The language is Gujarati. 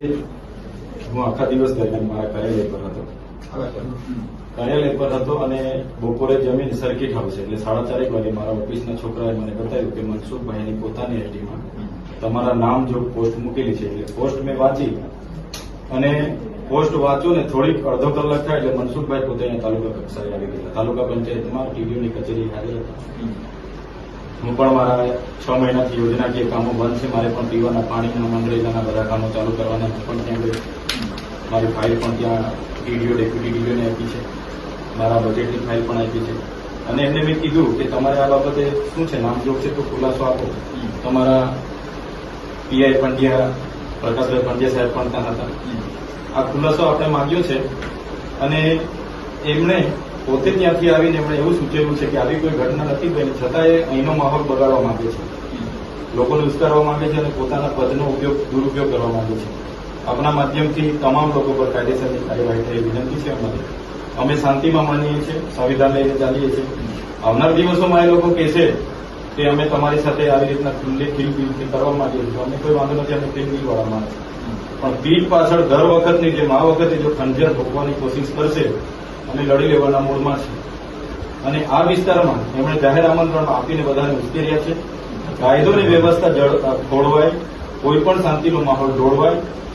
હું આખા દિવસ દરમિયાન મારા કાર્યાલય પર હતો. કાર્યાલય પર હતો અને બપોરે જમીન સર્કિટ હાઉસ એટલે સાડા ચારેક વાગે મારા ઓફિસના છોકરાએ મને બતાવ્યું કે મનસુખભાઈની પોતાની આઈડીમાં તમારા નામ જો પોસ્ટ મૂકેલી છે, એટલે પોસ્ટ મેં વાંચી. અને પોસ્ટ વાંચો ને થોડીક અડધો કલાક થાય એટલે મનસુખભાઈ પોતે તાલુકા કક્ષાએ આવી ગયા તાલુકા પંચાયતમાં ટીડીઓની કચેરી હાજર હતા. હું પણ મારા છ મહિનાથી યોજનાકીય કામો બંધ છે. મારે પણ પીવાના પાણીના મનરેગાના બધા કામો ચાલુ કરવાના પણ ત્યાં મારી ફાઇલ પણ ત્યાં ટીડીઓ ડેપ્યુટી ડીડીઓને આપી છે. મારા બજેટની ફાઇલ પણ આપી છે. અને એમને મેં કીધું કે તમારે આ બાબતે શું છે? નામજોગ છે તો ખુલાસો આપો. તમારા પીઆઈ પંડ્યા, પ્રકાશભાઈ પંડ્યા સાહેબ પણ ત્યાં હતા. આ ખુલાસો આપણે માંગ્યો છે. અને એમણે પોતે ત્યાંથી આવીને એમણે એવું સૂચવ્યું છે કે આવી કોઈ ઘટના નથી બની. છતાં એ અહીંનો માહોલ બગાડવા માંગે છે. લોકોને ઉશ્કારવા માંગે છે અને પોતાના પદનો ઉપયોગ, દુરુપયોગ કરવા માંગે છે. આપણા માધ્યમથી તમામ લોકો પર કાયદેસરની કાર્યવાહી થઈ વિનંતી છે અમારી. અમે શાંતિમાં માનીએ છીએ, સંવિધાન લઈને ચાલીએ છીએ. આવનાર દિવસોમાં એ લોકો કહેશે કે અમે તમારી સાથે આવી રીતના ખુલ્લી ખીલથી કરવા માંગીએ છીએ. અમે કોઈ વાંધો નથી, અમે ફિલ્મ વાળા માણસ પણ પીઠ પાછળ દર વખતની જેમ આ વખતે જો ખંજર ભોગવાની કોશિશ કરશે અને લડી લેવાના મૂડમાં છે અને આ વિસ્તારમાં એમણે જાહેર આમંત્રણ આપીને બધાને ઉશ્કેર્યા છે. કાયદોની વ્યવસ્થા જળ ખોળવાય કોઈ પણ શાંતિનો માહોલ ઢોળવાય.